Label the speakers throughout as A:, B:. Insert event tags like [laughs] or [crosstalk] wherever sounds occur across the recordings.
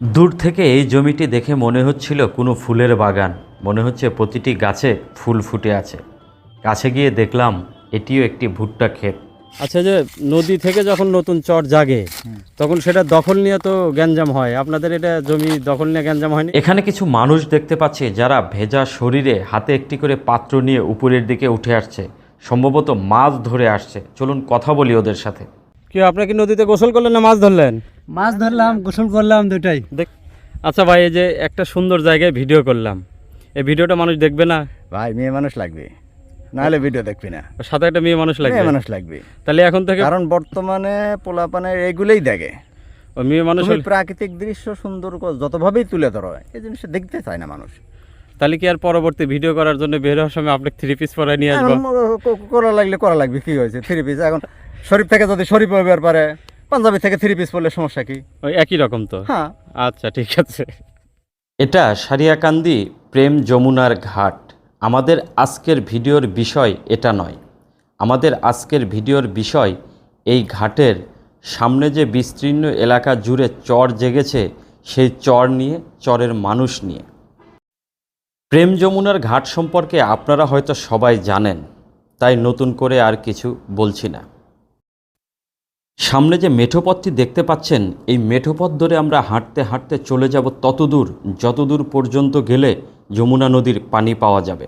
A: দূর থেকে এই জমিটি দেখে মনে হচ্ছিল কোনো ফুলের বাগান। মনে হচ্ছে প্রতিটি গাছে ফুল ফুটে আছে। কাছে গিয়ে দেখলাম এটিও একটি ভুট্টা ক্ষেত।
B: আচ্ছা যে নদী থেকে যখন নতুন চর জাগে তখন সেটা দখল নিয়ে তো গ্যাঞ্জাম হয়। আপনাদের এটা জমি দখল নিয়ে গ্যাঞ্জাম হয়নি?
A: এখানে কিছু মানুষ দেখতে পাচ্ছি যারা ভেজা শরীরে হাতে একটি করে পাত্র নিয়ে উপরের দিকে উঠে আসছে। সম্ভবত মাছ ধরে আসছে। চলুন কথা বলি ওদের সাথে।
B: কি আপনি কি নদীতে গোসল করলেন না মাছ ধরলেন?
C: মাছ ধরলাম গোসল করলাম দুটাই
B: দেখ আচ্ছা ভাই এই যে একটা সুন্দর জায়গায় ভিডিও করলাম। এই ভিডিওটা মানুষ দেখবে না?
C: ভাই মেয়ে মানুষ লাগবে। নাহলে ভিডিও দেখবি না।
B: সাথে একটা মেয়ে মানুষ লাগবে?
C: মানুষ লাগবে।
B: তাহলে এখন থেকে
C: কারণ বর্তমানে পোলাপানে এগুলোই দেখে।
B: মেয়ে মানুষ
C: প্রাকৃতিক দৃশ্য সুন্দর যতভাবেই তুলে ধরো এই জিনিসটা দেখতে চায় না মানুষ।
B: তাহলে কি আর পরবর্তী ভিডিও করার জন্য বের হওয়ার সময় আপনি থ্রি পিস পরে নিয়ে আসব?
C: করা লাগলে করা লাগবে কি হয়েছে? থ্রি পিস এখন শরীফ থেকে যদি শরীফ হইবার পারে পাঞ্জাবি থেকে থ্রি পিস পরলে সমস্যা কি?
B: ওই একই রকম তো?
C: হ্যাঁ।
B: আচ্ছা ঠিক আছে।
A: এটা সারিয়াকান্দি প্রেম যমুনার ঘাট। আমাদের আজকের ভিডিওর বিষয় এটা নয়। আমাদের আজকের ভিডিওর বিষয় এই ঘাটের সামনে যে বিস্তীর্ণ এলাকা জুড়ে চর জেগেছে সেই চর নিয়ে চরের মানুষ নিয়ে। প্রেম যমুনার ঘাট সম্পর্কে আপনারা হয়তো সবাই জানেন তাই নতুন করে আর কিছু বলছি না। সামনে যে মেঠোপথটি দেখতে পাচ্ছেন, এই মেঠোপথ ধরে আমরা হাঁটতে হাঁটতে চলে যাব ততদূর, যতদূর পর্যন্ত গেলে যমুনা নদীর পানি পাওয়া যাবে।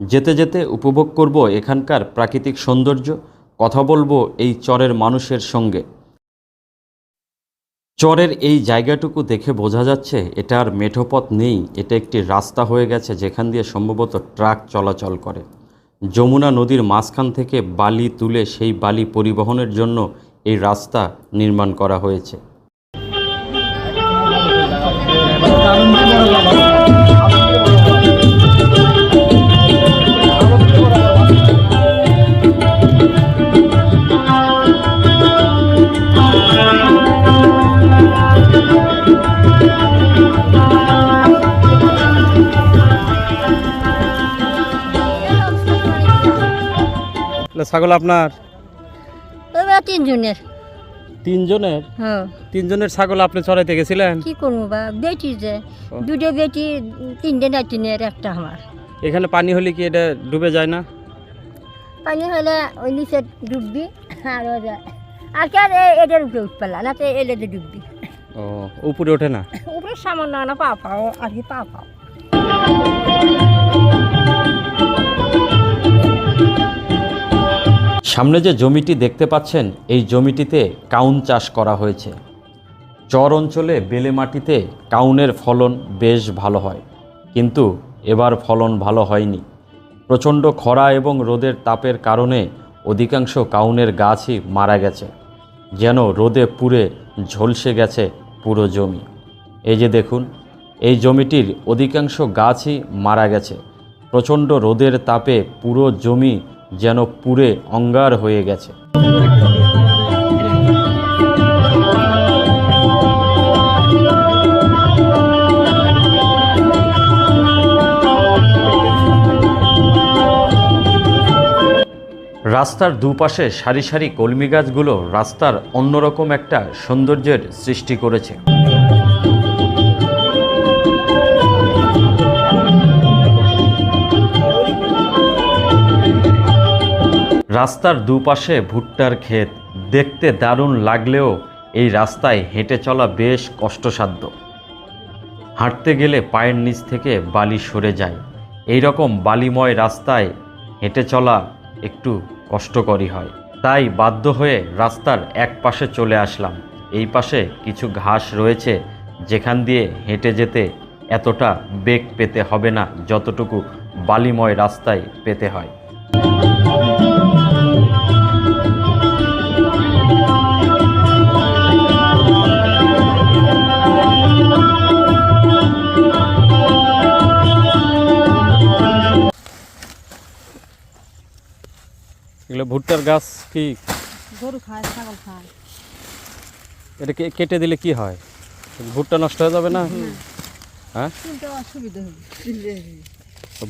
A: যেতে যেতে উপভোগ করব এখানকার প্রাকৃতিক সৌন্দর্য, কথা বলব এই চরের মানুষের সঙ্গে। চরের এই জায়গাটুকু দেখে বোঝা যাচ্ছে, এটা আর মেঠোপথ নেই, এটা একটি রাস্তা হয়ে গেছে যেখান দিয়ে সম্ভবত ট্রাক চলাচল করে। যমুনা নদীর মাঝখান থেকে বালি তুলে সেই বালি পরিবহনের জন্য এই রাস্তা নির্মাণ করা হয়েছে।
B: ছাগল আপনার?
D: তিনজনের।
B: তিনজনের?
D: হ্যাঁ।
B: তিনজনের ছাগল আপনি চড়াইতে গেছিলেন?
D: কি করব বা? বেটি যে। দুটো বেটি তিনটে নাতিনের একটা আমার।
B: এখানে পানি হলে কি এটা ডুবে যায় না?
D: পানি হলে ওই নিচে ডুববি আর আর কি আর এ- এদের উপরে উঠপালা না তো এলে তো ডুববি।
B: ও উপরে ওঠে না?
D: উপরে সামান্য না পা পাও আর কি পা পাও।
A: সামনে যে জমিটি দেখতে পাচ্ছেন, এই জমিটিতে কাউন চাষ করা হয়েছে। চর অঞ্চলে বেলে মাটিতে কাউনের ফলন বেশ ভালো হয়। কিন্তু এবার ফলন ভালো হয়নি। প্রচণ্ড খরা এবং রোদের তাপের কারণে অধিকাংশ কাউনের গাছই মারা গেছে। যেন রোদে পুড়ে ঝলসে গেছে পুরো জমি। এই যে দেখুন, এই জমিটির অধিকাংশ গাছই মারা গেছে। প্রচণ্ড রোদের তাপে পুরো জমি যেন পুড়ে অঙ্গার হয়ে গেছে। রাস্তার দুপাশে সারি সারি কলমি গাছগুলো রাস্তার অন্যরকম একটা সৌন্দর্যের সৃষ্টি করেছে। রাস্তার দুপাশে ভুট্টার ক্ষেত। দেখতে দারুণ লাগলেও এই রাস্তায় হেঁটে চলা বেশ কষ্টসাধ্য। হাঁটতে গেলে পায়ের নিচ থেকে বালি সরে যায়। এই রকম বালিময় রাস্তায় হেঁটে চলা একটু কষ্টকরই হয়। তাই বাধ্য হয়ে রাস্তার এক পাশে চলে আসলাম। এই পাশে কিছু ঘাস রয়েছে, যেখান দিয়ে হেঁটে যেতে এতটা বেগ পেতে হবে না, যতটুকু বালিময় রাস্তায় পেতে হয়।
B: ভুট্টার গাছ কি?
D: গরু খায় ছাগল খায়।
B: এটা কেটে দিলে কি হয়? ভুট্টা নষ্ট হয়ে যাবে না? হ্যাঁ?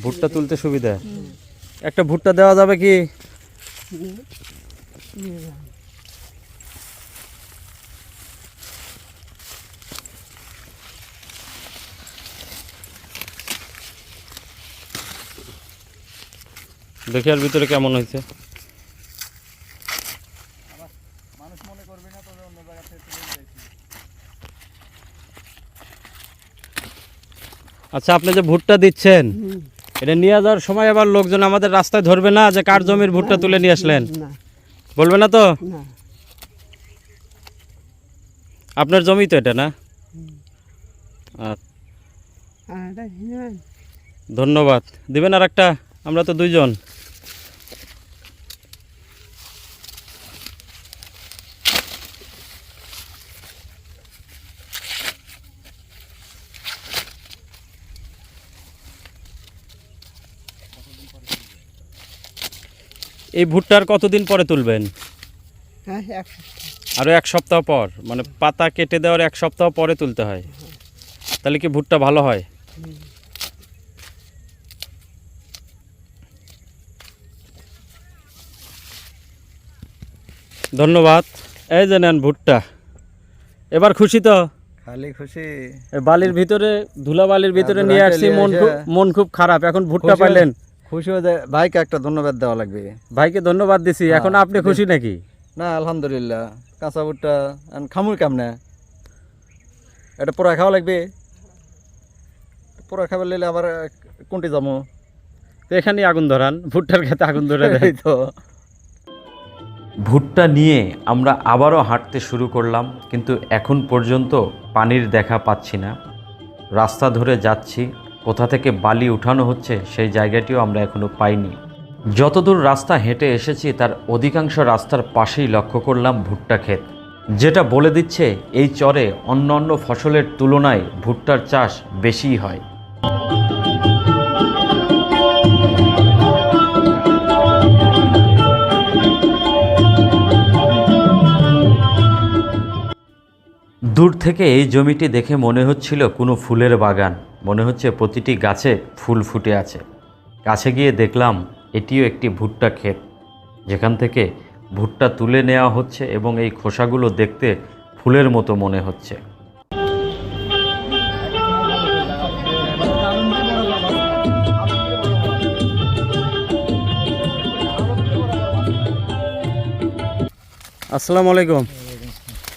B: ভুট্টা তুলতে সুবিধা? একটা ভুট্টা দেওয়া যাবে কি? দেখি আর ভিতরে কেমন হয়েছে? আচ্ছা আপনি যে ভুট্টা দিচ্ছেন এটা নিয়ে যাওয়ার সময় আবার লোকজন আমাদের রাস্তায় ধরবে না যে কার জমির ভুট্টা তুলে নিয়ে আসলেন? বলবে না তো? আপনার জমি তো এটা না। ধন্যবাদ। দিবেন আর একটা আমরা তো দুইজন। এই ভুট্টার কতদিন পরে তুলবেন? আরও এক সপ্তাহ। পর মানে পাতা কেটে দেওয়ার এক সপ্তাহ পরে তুলতে হয়। তাহলে কি ভুট্টা ভালো হয়? ধন্যবাদ। এই যে নেন ভুট্টা। এবার খুশি তো?
C: খালি খুশি।
B: বালির ভিতরে ধুলা বালির ভিতরে
C: হ্যাঁ,
B: নিয়ে আসছি মন খুব মন খুব খারাপ। এখন ভুট্টা পাইলেন?
C: খুশি হয়ে যায়। ভাইকে একটা ধন্যবাদ দেওয়া লাগবে।
B: ভাইকে ধন্যবাদ দিছি।
C: হ্যাঁ,
B: এখন আপনি খুশি নাকি?
C: না আলহামদুলিল্লাহ। কাঁচা ভুট্টা এখন খামুর কেমনে এটা পোড়া খাওয়া লাগবে। পোড়া খাবার নিলে আবার কোনটি যাব
B: তো এখানেই আগুন ধরান। ভুট্টার খেতে আগুন ধরে [laughs]
C: এই তো।
A: ভুট্টা নিয়ে আমরা আবারও হাঁটতে শুরু করলাম কিন্তু এখন পর্যন্ত পানির দেখা পাচ্ছি না। রাস্তা ধরে যাচ্ছি। কোথা থেকে বালি উঠানো হচ্ছে সেই জায়গাটিও আমরা এখনও পাইনি। যতদূর রাস্তা হেঁটে এসেছি তার অধিকাংশ রাস্তার পাশেই লক্ষ্য করলাম ভুট্টা ক্ষেত। যেটা বলে দিচ্ছে এই চরে অন্য অন্য ফসলের তুলনায় ভুট্টার চাষ বেশিই হয়। দূর থেকে এই জমিটি দেখে মনে হচ্ছিল কোনো ফুলের বাগান। মনে হচ্ছে প্রতিটি গাছে ফুল ফুটে আছে। কাছে গিয়ে দেখলাম এটিও একটি ভুট্টা ক্ষেত। যেখান থেকে ভুট্টা তুলে নেওয়া হচ্ছে এবং এই খোসাগুলো দেখতে ফুলের মতো মনে হচ্ছে।
B: আসসালামু আলাইকুম।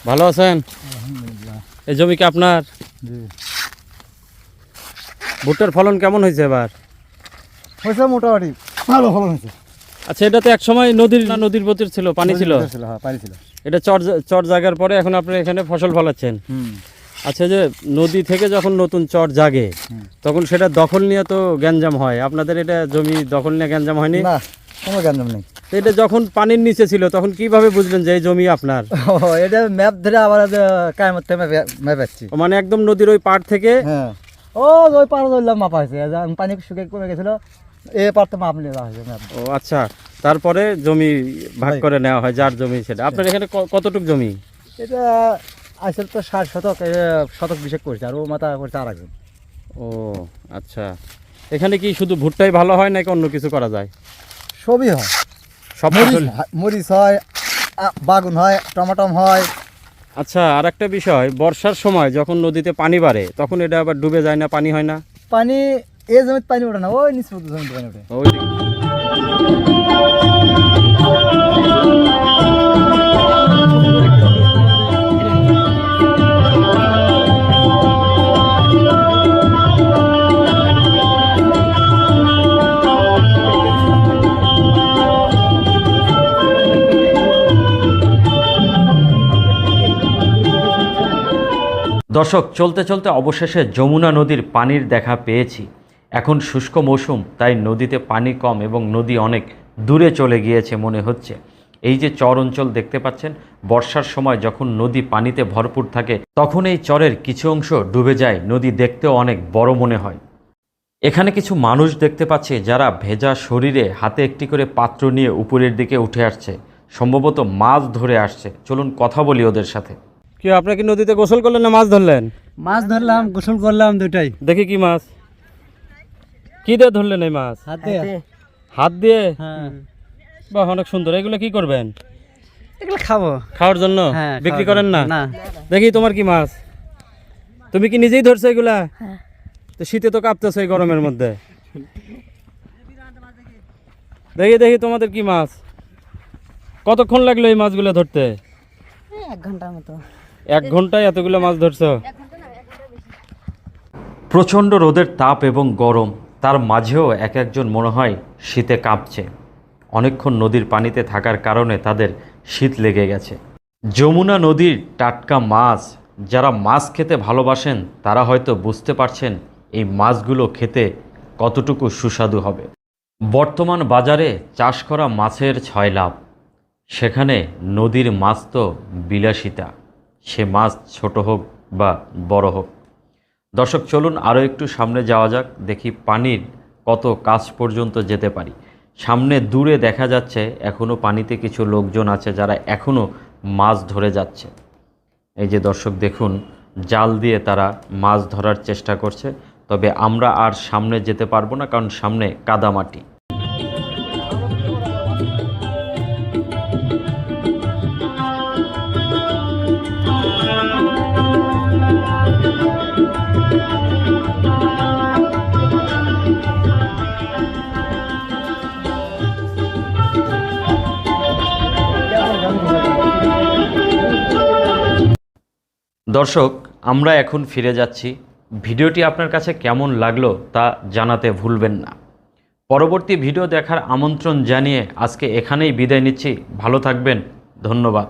B: ভালো আছেন? এই জমি কি আপনার? ভুট্টার ফলন কেমন হয়েছে এবার?
C: হয়েছে মোটামুটি ভালো ফলন হয়েছে।
B: আচ্ছা এটা তো এক সময় নদীর না নদীর পতির ছিল পানি ছিল?
C: হ্যাঁ পানি ছিল।
B: এটা চর চর জাগার পরে এখন আপনি এখানে ফসল ফলাচ্ছেন। আচ্ছা যে নদী থেকে যখন নতুন চর জাগে তখন সেটা দখল নিয়ে তো গ্যাঞ্জাম হয়। আপনাদের এটা জমি দখল নিয়ে গ্যাঞ্জাম হয়নি?
C: না কোনো গ্যাঞ্জাম নেই।
B: তো এটা যখন পানির নিচে ছিল তখন কীভাবে বুঝলেন যে এই জমি আপনার? [laughs]
C: এটা ম্যাপ ধরে আবার কায়মত ম্যাপ পাচ্ছি
B: মানে একদম নদীর ওই পাড় থেকে
C: হ্যাঁ। ও ওই পাড় ধরলাম মাপা হয়েছে। পানি শুকিয়ে কমে গেছিল এ পার তো মাপ নিয়ে যাওয়া হয়েছে
B: ও আচ্ছা। তারপরে জমি ভাগ করে নেওয়া হয় যার জমি সেটা। আপনার এখানে ক- কতটুক জমি?
C: এটা আসলে তো ষাট শতক শতক বিশেষ করছে আর ও মাথা করছে আর একজন
B: ও আচ্ছা। এখানে কি শুধু ভুট্টাই ভালো হয় নাকি অন্য কিছু করা যায়?
C: সবই হয়।
B: সব
C: মরিচ হয় বাগুন হয় টমাটম হয়
B: আচ্ছা আর একটা বিষয় বর্ষার সময় যখন নদীতে পানি বাড়ে তখন এটা আবার ডুবে যায় না পানি হয় না?
C: পানি এই জমিতে পানি ওঠে না ওই নিচে জমিতে পানি ওঠে।
B: ওই
A: দর্শক, চলতে চলতে অবশেষে যমুনা নদীর পানির দেখা পেয়েছি। এখন শুষ্ক মৌসুম, তাই নদীতে পানি কম এবং নদী অনেক দূরে চলে গিয়েছে মনে হচ্ছে। এই যে চর অঞ্চল দেখতে পাচ্ছেন, বর্ষার সময় যখন নদী পানিতে ভরপুর থাকে, তখন এই চরের কিছু অংশ ডুবে যায়। নদী দেখতেও অনেক বড় মনে হয়। এখানে কিছু মানুষ দেখতে পাচ্ছি যারা ভেজা শরীরে হাতে একটি করে পাত্র নিয়ে উপরের দিকে উঠে আসছে। সম্ভবত মাছ ধরে আসছে। চলুন কথা বলি ওদের সাথে।
B: কি আপনি কি নদীতে গোসল করলেন না মাছ ধরলেন?
C: মাছ ধরলাম গোসল করলাম দুটাই
B: দেখি কি মাছ। কি দিয়ে ধরলেন এই মাছ?
C: হাত দিয়ে।
B: হাত। দিয়ে?
C: হ্যাঁ।
B: বাহ অনেক সুন্দর। এগুলো কি করবেন?
C: এগুলো খাব।
B: খাওয়ার জন্য?
C: হ্যাঁ,
B: বিক্রি করেন না?
C: না।
B: দেখি তোমার কি মাছ? তুমি কি নিজেই ধরছো এগুলা? তো শীতে তো কাঁপতেছো এই গরমের মধ্যে। দেখি দেখি তোমাদের কি মাছ? কতক্ষণ লাগল এই মাছগুলো ধরতে?
E: এক ঘণ্টার মতো।
B: এক ঘন্টায় এতগুলো মাছ ধরছো?
A: প্রচণ্ড রোদের তাপ এবং গরম, তার মাঝেও এক একজন মনে হয় শীতে কাঁপছে। অনেকক্ষণ নদীর পানিতে থাকার কারণে তাদের শীত লেগে গেছে। যমুনা নদীর টাটকা মাছ, যারা মাছ খেতে ভালোবাসেন, তারা হয়তো বুঝতে পারছেন এই মাছগুলো খেতে কতটুকু সুস্বাদু হবে। বর্তমান বাজারে চাষ করা মাছের ছয় লাভ। সেখানে নদীর মাছ তো বিলাসিতা। সে মাছ ছোট হোক বা বড় হোক। দর্শক, চলুন আরও একটু সামনে যাওয়া যাক, দেখি পানির কত কাছ পর্যন্ত যেতে পারি। সামনে দূরে দেখা যাচ্ছে এখনও পানিতে কিছু লোকজন আছে যারা এখনও মাছ ধরে যাচ্ছে। এই যে দর্শক, দেখুন, জাল দিয়ে তারা মাছ ধরার চেষ্টা করছে, তবে আমরা আর সামনে যেতে পারব না, কারণ সামনে কাদামাটি। দর্শক, আমরা এখন ফিরে যাচ্ছি। ভিডিওটি আপনার কাছে কেমন লাগল তা জানাতে ভুলবেন না। পরবর্তী ভিডিও দেখার আমন্ত্রণ জানিয়ে আজকে এখানেই বিদায় নিচ্ছি। ভালো থাকবেন। ধন্যবাদ।